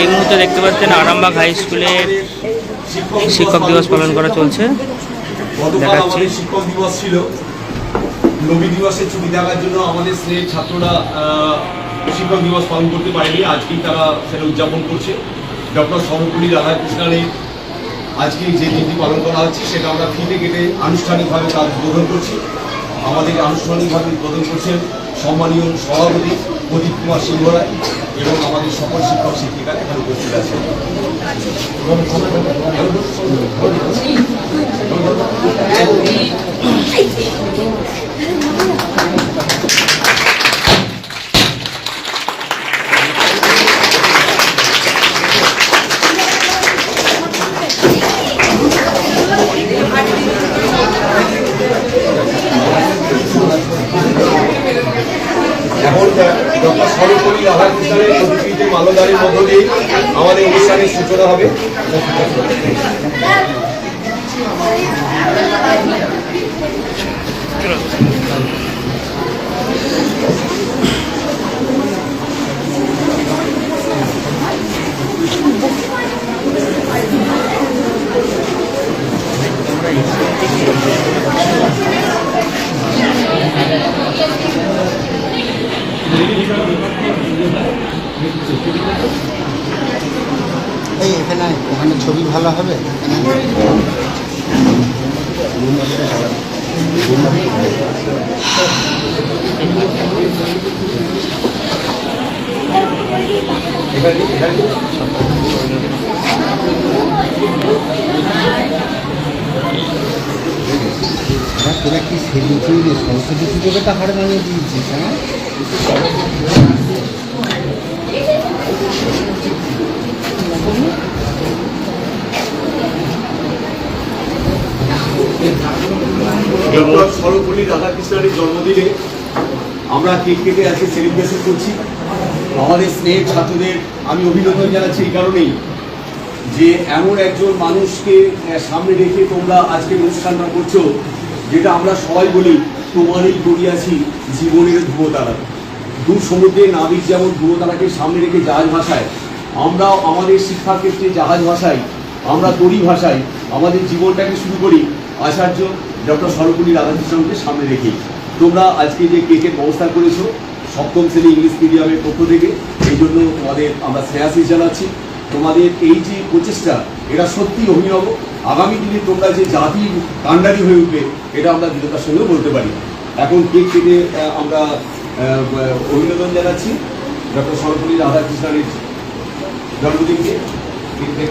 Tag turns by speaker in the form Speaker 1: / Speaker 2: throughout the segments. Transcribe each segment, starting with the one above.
Speaker 1: এই মুহূর্তে দেখতে পাচ্ছেন আরামবাগ হাই স্কুলে শিক্ষক দিবস পালন করা চলছে। দেখাচ্ছি।
Speaker 2: শিক্ষক দিবস ছিল। রবি দিবসের ছুটি দেখার জন্য আমাদের স্নেহের ছাত্ররা শিক্ষক দিবস পালন করতে পারেনি। আজকেই তারা সেটা উদযাপন করছে। ডক্টর সর্বপল্লী রাধাকৃষ্ণনের আজকে যে দিনটি পালন করা হচ্ছে, সেটা আমরা ফিতে কেটে আনুষ্ঠানিকভাবে তার উদ্বোধন করছি। আমাদের আনুষ্ঠানিকভাবে উদ্বোধন করছেন সম্মানীয় সভাপতি প্রদীপ কুমার সিংহ রায় এবং আমাদের সকল শিক্ষক শিক্ষিকা এখানে উপস্থিত আছেন।
Speaker 3: এই এখানে ওখানে ছবি ভালো হবে? তোরা কি সেদিন সরস্বতী পুজোকে তো হার মানিয়ে দিয়েছিস হ্যাঁ?
Speaker 2: সর্বপল্লী রাধাকৃষ্ণনের জন্মদিনে আমরা কেক কেটে আজকে সেলিব্রেশন করছি। আমাদের স্নেহের ছাত্রদের আমি অভিনন্দন জানাচ্ছি এই কারণেই যে এমন একজন মানুষকে সামনে রেখে তোমরা আজকে অনুষ্ঠানটা করছ যেটা আমরা সবাই বলি তোমারই গড়িয়াছি জীবনের ধ্রুবতারা দূর সমুদ্রে নাবিক যেমন ধ্রুবতারাকে সামনে রেখে জাহাজ ভাষায় আমরাও আমাদের শিক্ষার ক্ষেত্রে জাহাজ ভাষায় আমরা তরি ভাষায় আমাদের জীবনটাকে শুরু করি আচার্য ডক্টর সর্বপল্লী রাধাকৃষ্ণনকে সামনে রেখে তোমরা আজকে যে কেকের ব্যবস্থা করেছ, সপ্তম শ্রেণি ইংলিশ মিডিয়ামের পক্ষ থেকে, এই জন্য তোমাদের আমরা শ্রেয়াশিস জানাচ্ছি। তোমাদের এই যে প্রচেষ্টা, এটা সত্যি অভিনব। আগামী দিনে তোমরা যে জাতির কাণ্ডারি হয়ে উঠবে, এটা আমরা দৃঢ়তার সঙ্গেও বলতে পারি। এখন কেক কেটে আমরা অভিনন্দন জানাচ্ছি ডক্টর সর্বপল্লী রাধাকৃষ্ণনের জন্মদিনকে। কেক কেক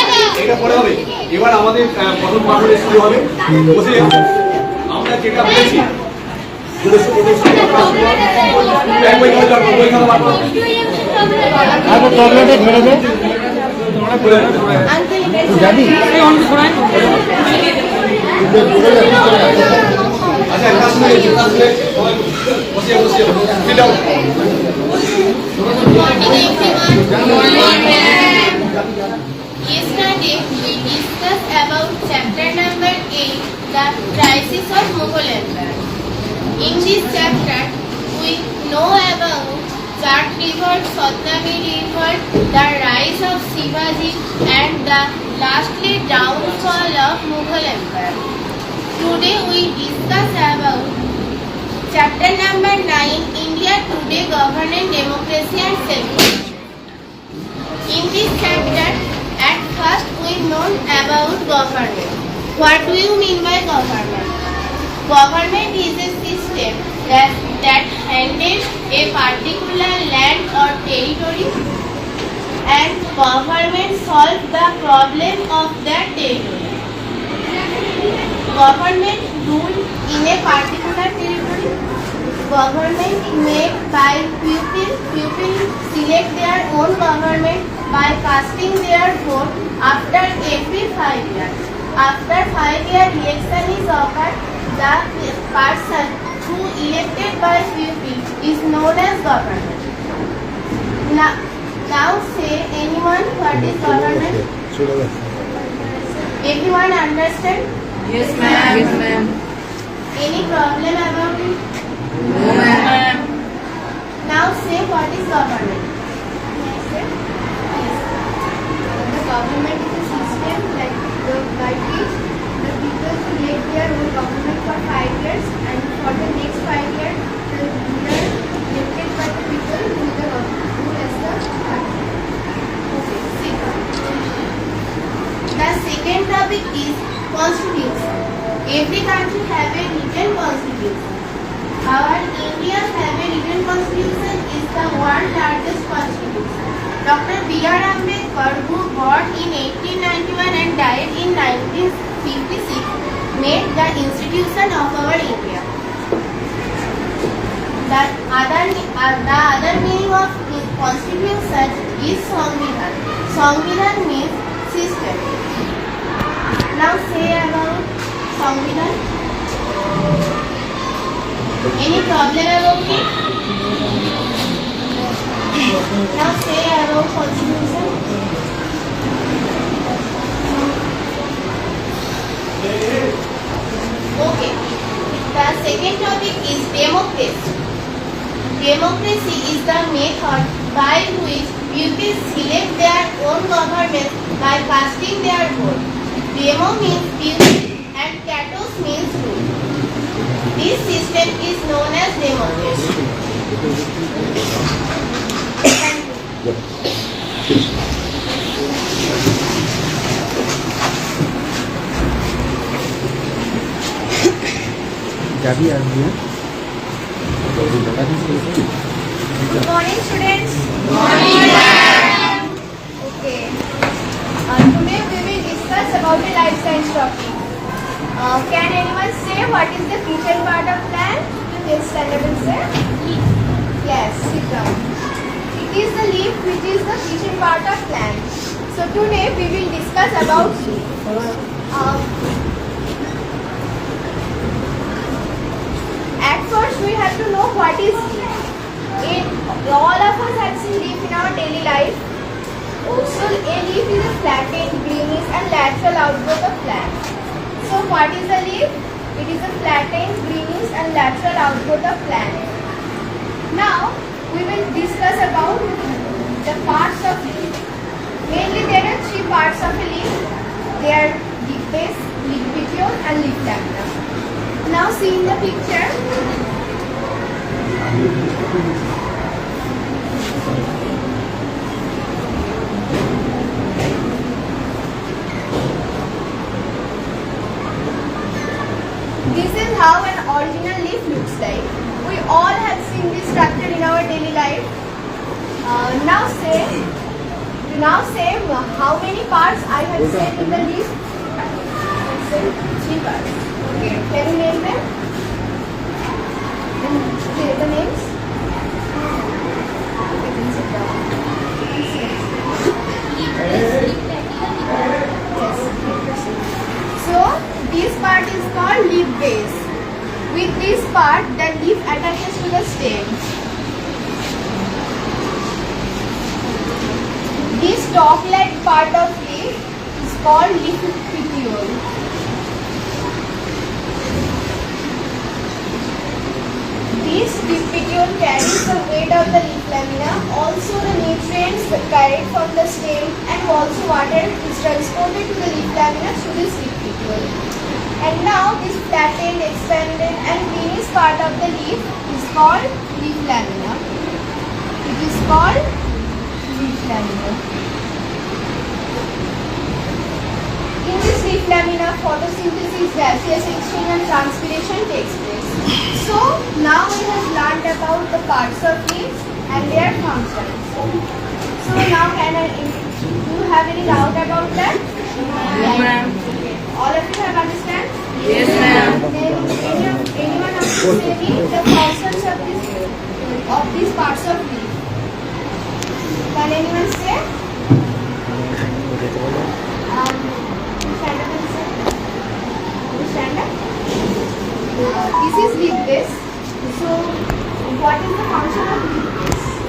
Speaker 2: এটা পরে হবে। এবার আমাদের প্রথম পাঠনে শুরু হবে। বসে আমরা যেটা বলেছি বলেছি, বলেছি, এক বই খাওয়া যাবে, বই খাওয়া বার করো।
Speaker 3: টয়লেটে ধরে দে
Speaker 2: বলে দাও, বলে দাও।
Speaker 3: যাবি
Speaker 2: আচ্ছা ক্লাস শুরু হয়েছে, ক্লাস শুরু হয়েছে। সবাই বসে বসে sit down।
Speaker 4: Yesterday we discussed about chapter number 8, the crisis of Mughal Empire. In this chapter, we know about Jat river, Satnami river, the rise of Shivaji and the lastly downfall of Mughal Empire. Today we discuss about chapter number 9, India today governance, democracy and self in this chapter, at first we know about government. What do you mean by government? Government is a system that, that handles a particular land or territory and government solves the problem of that territory. Government rule in a particular territory. Government made by people. People select their own government
Speaker 5: by casting their vote after every five years. After five year election is occurred, the person who elected by people is known as government. Now, now say anyone what is government? Everyone understand?
Speaker 6: Yes, ma'am. Yes, ma'am.
Speaker 5: Any problem about it?
Speaker 6: No, ma'am.
Speaker 5: Now say what is government? Yes, The government is a system like the by which the people elect their own government for five years and for the next five years the leader elected by the people who the who as the party. Okay, second. The second topic is constitution. Every country have a written constitution. Our India have a written constitution is the world largest constitution. Dr. B.R. Ambedkar, who born in 1891 and died in 1956, made the institution of our India. The other, uh, the other meaning of his constitution is Sangvidan. Sangvidan means system. Now say about Sangvidan. Any problem about it? Now say about constitution. Okay. The second topic is democracy. Democracy is the method by which people select their own government by casting their vote. Demo means people and katos means rule. This system is known as democracy. Thank you. Good morning, students. Morning, ma'am. Okay. Uh, today we will discuss about the life science topic. Uh, can anyone say what is the kitchen part of plant? Yes, standard say. Yes, sit down. It is the leaf which is the kitchen part of plant. So today we will discuss about leaf. Uh, at first we have to know what is leaf. All of us have seen leaf in our daily life. Also, a leaf is a flattened, greenish, and lateral outgrowth of plant. So, what is a leaf? It is a flattened, greenish, and lateral outgrowth of plant. Now, we will discuss about the parts of leaf. Mainly, there are three parts of a leaf. They are leaf base, leaf petiole, and leaf lamina. Now, see in the picture. This is how an original leaf looks like. We all have seen this structure in our daily life. Uh, now say, now say how many parts I have said in the leaf. Three parts. Okay. Can you name them? Um, Say the names. Yes. So this part is called leaf base. With this part, the leaf attaches to the stem. This top-like part of leaf is called leaf petiole. This leaf petiole carries the weight lamina, also the nutrients carried from the stem and also water is transported to the leaf lamina through this leaf petiole. And now this flattened, expanded and greenish part of the leaf is called leaf lamina. It is called leaf lamina. In this leaf lamina, photosynthesis, gaseous exchange and transpiration takes place. So now we have learned about the parts of leaves and they are constants. So now can I, do you have any doubt about that?
Speaker 6: No ma'am.
Speaker 5: All of you have understand?
Speaker 6: Yes ma'am.
Speaker 5: Then any, anyone of you may be the constants of this of these parts of me? Can anyone say? Um, stand uh, this is with this. So what is the function of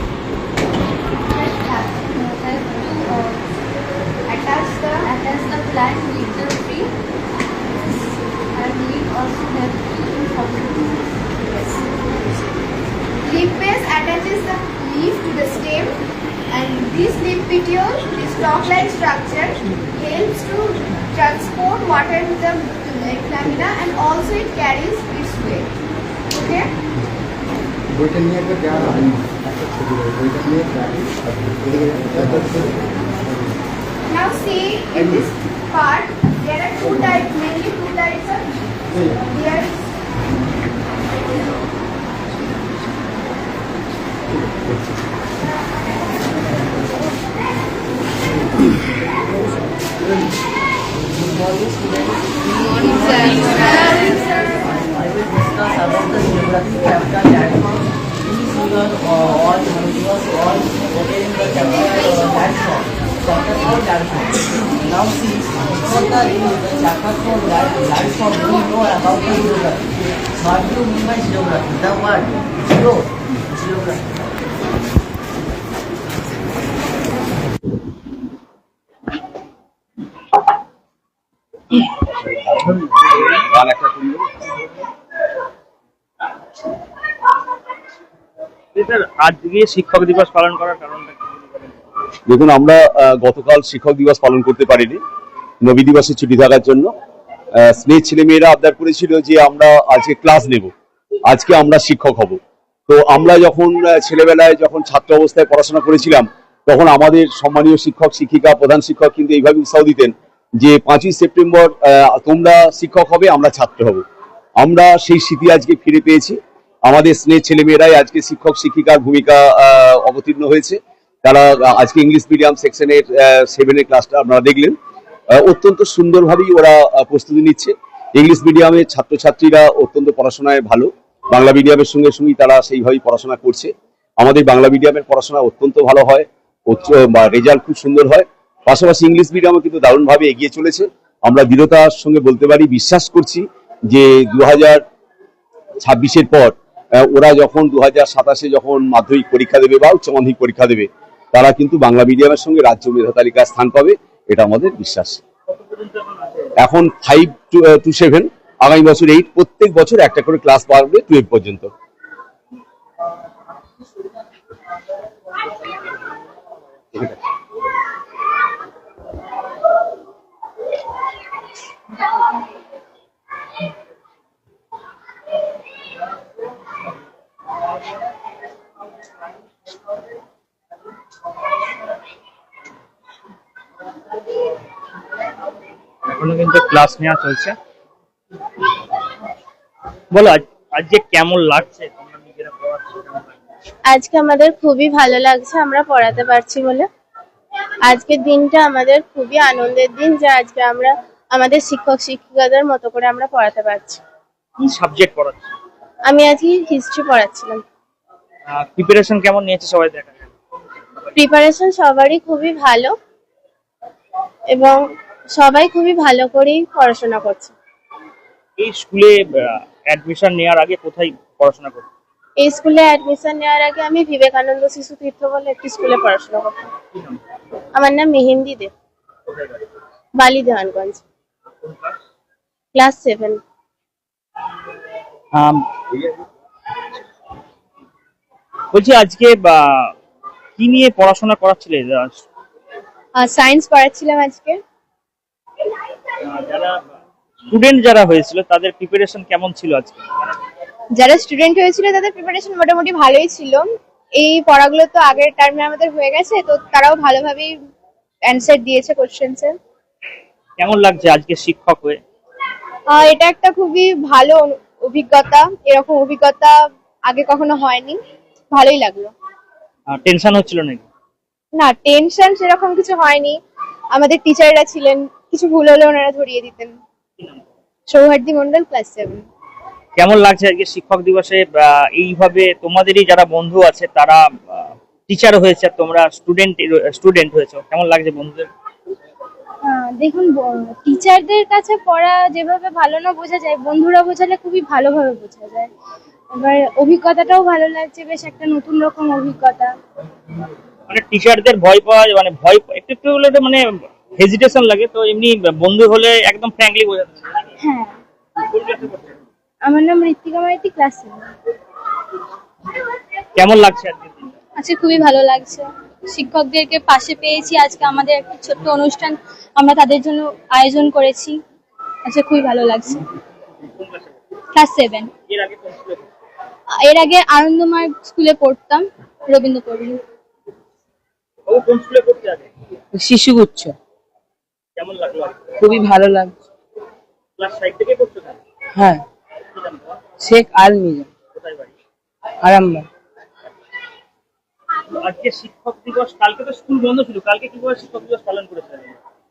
Speaker 3: বইটা নিয়ে একবার দেওয়া হয় একটা ছবি দেবে বইটা নিয়ে দেওয়া
Speaker 5: Now see in this part there are two types, mainly two types of there is
Speaker 6: Morning, sir.
Speaker 7: I will discuss about the geography chapter that are uh, all are all okay in the chapter uh, that form. Chapter for that form. Now see for the the chapter for that that form we know about the geography. What do you mean by geography? The word geo geography.
Speaker 2: দেখুন, আমরা গতকাল শিক্ষক দিবস পালন করতে পারিনি। নবী দিবসে ছুটি থাকার জন্য। স্নেহ ছেলেমেয়েরা আবদার করেছিল যে আমরা আজকে ক্লাস নেব। আজকে আমরা শিক্ষক হব। তো আমরা যখন ছেলেবেলায় যখন ছাত্র অবস্থায় পড়াশোনা করেছিলাম, তখন আমাদের সম্মানীয় শিক্ষক, শিক্ষিকা, প্রধান শিক্ষক কিন্তু এইভাবে উৎসাহ দিতেন যে পাঁচই সেপ্টেম্বর তোমরা শিক্ষক হবে, আমরা ছাত্র হব। আমরা সেই স্মৃতি আজকে ফিরে পেয়েছি। আমাদের স্নেহ ছেলেমেয়েরাই আজকে শিক্ষক, শিক্ষিকার ভূমিকা অবতীর্ণ হয়েছে। তারা আজকে ইংলিশ মিডিয়াম সেকশনের সেভেনের ক্লাসটা আপনারা দেখলেন। অত্যন্ত সুন্দরভাবেই ওরা প্রস্তুতি নিচ্ছে। ইংলিশ মিডিয়ামের ছাত্রছাত্রীরা অত্যন্ত পড়াশোনায় ভালো। বাংলা মিডিয়ামের সঙ্গে সঙ্গেই তারা সেইভাবেই পড়াশোনা করছে। আমাদের বাংলা মিডিয়ামের পড়াশোনা অত্যন্ত ভালো হয়। রেজাল্ট খুব সুন্দর হয়। পাশাপাশি ইংলিশ মিডিয়ামও কিন্তু দারুণভাবে এগিয়ে চলেছে। আমরা দৃঢ়তার সঙ্গে বলতে পারি, বিশ্বাস করছি যে দু হাজার ছাব্বিশের পর ওরা যখন দু সাতাশে যখন মাধ্যমিক পরীক্ষা দেবে বা উচ্চ মাধ্যমিক পরীক্ষা দেবে, তারা কিন্তু বাংলা মিডিয়ামের সঙ্গে রাজ্য মেধা তালিকায় স্থান পাবে, এটা আমাদের বিশ্বাস। এখন ফাইভ টু সেভেন আগামী বছর এইট প্রত্যেক বছর একটা করে ক্লাস বাড়বে টুয়েলভ পর্যন্ত।
Speaker 1: এখনও কিন্তু ক্লাস নেওয়া চলছে। বলো আজ আজকে কেমন লাগছে?
Speaker 5: আজকে আমাদের খুবই ভালো লাগছে আমরা পড়াতে পারছি বলে। আজকের দিনটা আমাদের খুবই আনন্দের দিন যে আজকে আমরা আমাদের শিক্ষক শিক্ষিকাদের মতো করে আমরা পড়াতে পারছি।
Speaker 1: কি সাবজেক্ট পড়াচ্ছো?
Speaker 5: আমি আজকে হিস্ট্রি পড়াচ্ছিলাম।
Speaker 1: প্রিপারেশন কেমন নিয়েছে সবাই দেখা।
Speaker 5: প্রিপারেশন সবারই খুবই ভালো এবং সবাই খুবই ভালো করেই পড়াশোনা করছে।
Speaker 1: এই স্কুলে অ্যাডমিশন নেওয়ার আগে কোথায় পড়াশোনা করছ
Speaker 5: এই স্কুলে অ্যাডমিশন নেওয়ার আগে আমি বিবেকানন্দ শিশু তীর্থ বলে একটি স্কুলে পড়াশোনা করতাম। আমার নাম মেহেন্দি দেব বালি দেওয়ানগঞ্জ। ক্লাস সেভেন
Speaker 1: বলছি আজকে কি নিয়ে পড়াশোনা করাচ্ছিলে?
Speaker 5: সায়েন্স পড়াচ্ছিলাম আজকে।
Speaker 1: স্টুডেন্ট যারা হয়েছিল তাদের প্রিপারেশন কেমন ছিল আজকে?
Speaker 5: যারা স্টুডেন্ট হয়েছিল তাদের প্রিপারেশন মোটামুটি ভালোই ছিল। এই পড়াগুলো তো আগের টার্মে আমাদের হয়ে গেছে তো তারাও ভালোভাবেই অ্যান্সার দিয়েছে কোশ্চেন্সের
Speaker 1: কেমন লাগছে আজকে শিক্ষক হয়ে?
Speaker 5: এটা একটা খুবই ভালো অভিজ্ঞতা। এরকম অভিজ্ঞতা আগে কখনো হয়নি। ভালোই লাগল।
Speaker 1: টেনশন হচ্ছিল নাকি?
Speaker 5: না টেনশন সেরকম কিছু হয়নি। আমাদের টিচাররা ছিলেন কিছু ভুল হলে ওনারা ধরিয়ে দিতেন। সৌহার্দ্য মন্ডল ক্লাস সেভেন
Speaker 1: কেমন লাগছে আজকে শিক্ষক দিবসে? এইভাবে তোমাদেরই যারা বন্ধু আছে তারা টিচার হয়েছে তোমরা স্টুডেন্ট স্টুডেন্ট হয়েছে। কেমন লাগছে বন্ধুদের?
Speaker 8: দেখুন টিচারদের কাছে পড়া যেভাবে ভালো না বোঝা যায় বন্ধুরা বোঝালে খুবই ভালোভাবে বোঝা যায়। এবার অভিজ্ঞতাটাও ভালো লাগছে বেশ একটা নতুন রকম অভিজ্ঞতা।
Speaker 1: মানে টিচারদের ভয় পাওয়া মানে ভয় একটু একটু হলে তো মানে হেজিটেশন লাগে তো এমনি বন্ধু হলে একদম ফ্র্যাঙ্কলি বোঝাতে পারে।
Speaker 8: হ্যাঁ? আমার নাম ঋত্বিকা মাইতি ক্লাস
Speaker 1: কেমন লাগছে আজকে দিনটা?
Speaker 8: আজকে খুবই ভালো লাগছে শিক্ষকদেরকে পাশে পেয়েছি আজকে আমাদের একটা ছোট্ট অনুষ্ঠান আমরা তাদের জন্য আয়োজন করেছি আজকে খুবই ভালো লাগছে
Speaker 1: ক্লাসে
Speaker 8: সেভেন
Speaker 1: এর আগে কোন স্কুলে পড়তেন?
Speaker 8: এর আগে আনন্দময় স্কুলে পড়তাম রবীন্দ্র পল্লী
Speaker 1: ও কোন স্কুলে পড়তে আগে
Speaker 6: শিশুগুচ্ছ
Speaker 1: কেমন লাগল
Speaker 6: খুবই ভালো লাগছে।
Speaker 1: ক্লাস ফাইভ থেকে পড়ছো না
Speaker 6: হ্যাঁ? শেখ আল মিজা
Speaker 1: কোথায় বাড়ি?
Speaker 6: আরামবাগ।
Speaker 1: আজকে শিক্ষক দিবস কালকে তো স্কুল বন্ধ ছিল কালকে কীভাবে শিক্ষক দিবস পালন করেছেন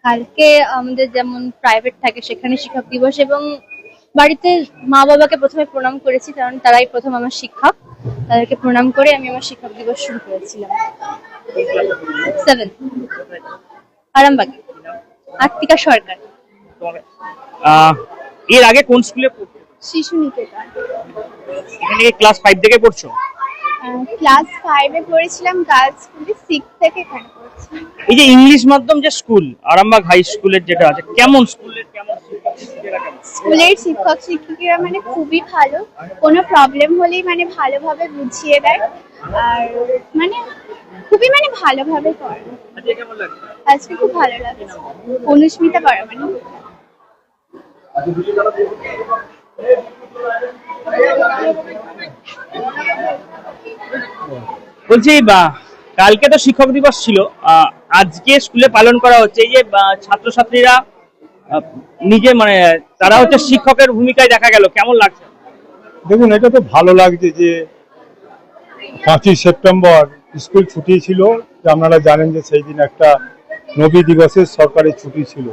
Speaker 8: কালকে আমাদের যেমন প্রাইভেট থাকে সেখানে শিক্ষক দিবস এবং বাড়িতে মা বাবাকে প্রথমে প্রণাম করেছি কারণ তারাই প্রথম আমার শিক্ষক। তাদেরকে প্রণাম করে আমি আমার শিক্ষক দিবস শুরু করেছিলাম। সেভেন আরামবাগে? আত্মিকা সরকার।
Speaker 1: এর আগে কোন স্কুলে পড়ছো
Speaker 8: শিশু নিকেতন।
Speaker 1: এখানে কি ক্লাস ফাইভ থেকে পড়ছো?
Speaker 8: ক্লাস ফাইভে পড়েছিলাম গার্লস স্কুলে সিক্স থেকে এখানে পড়ছি।
Speaker 1: এই যে ইংলিশ মাধ্যম যে স্কুল আরামবাগ হাই স্কুলের যেটা আছে কেমন স্কুলের কেমন কেমন?
Speaker 8: স্কুলের শিক্ষক শিক্ষিকারা মানে খুবই ভালো। কোনো প্রবলেম হলেই মানে ভালোভাবে বুঝিয়ে দেয়। আর মানে খুবই মানে ভালোভাবে করে।
Speaker 1: আজকে কেমন লাগছে?
Speaker 8: আজকে খুব ভালো লাগছে। অনুস্মিতা বরামানি
Speaker 1: বলছি বা কালকে তো শিক্ষক দিবস ছিল। আহ, আজকে স্কুলে পালন করা হচ্ছে এই যে ছাত্রছাত্রীরা আহ, নিজে মানে তারা হচ্ছে শিক্ষকের ভূমিকায় দেখা গেল। কেমন লাগছে?
Speaker 9: দেখুন এটা তো ভালো লাগছে যে পাঁচই সেপ্টেম্বর স্কুল ছুটি ছিল যে আপনারা জানেন যে সেই দিন একটা নবী দিবসের সরকারি ছুটি ছিল।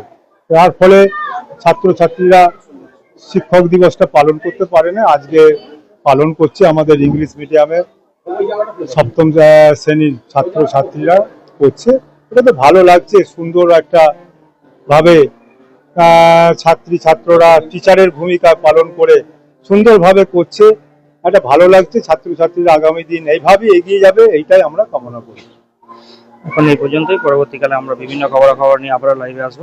Speaker 9: তার ফলে ছাত্রছাত্রীরা শিক্ষক দিবসটা পালন করতে পারে না, আজকে পালন করছে আমাদের ইংলিশ মিডিয়ামে সপ্তম শ্রেণির ছাত্রছাত্রীরা করছে। এটা তো ভালো লাগছে, সুন্দর একটা ভাবে ছাত্রী ছাত্ররা টিচারের ভূমিকা পালন করে সুন্দরভাবে করছে। একটা ভালো লাগছে, ছাত্রছাত্রীরা আগামী দিন এইভাবে এগিয়ে যাবে, এইটাই আমরা কামনা করি।
Speaker 1: এখন এই পর্যন্তই, পরবর্তীকালে আমরা বিভিন্ন খবরাখবর নিয়ে আবার লাইভে আসব।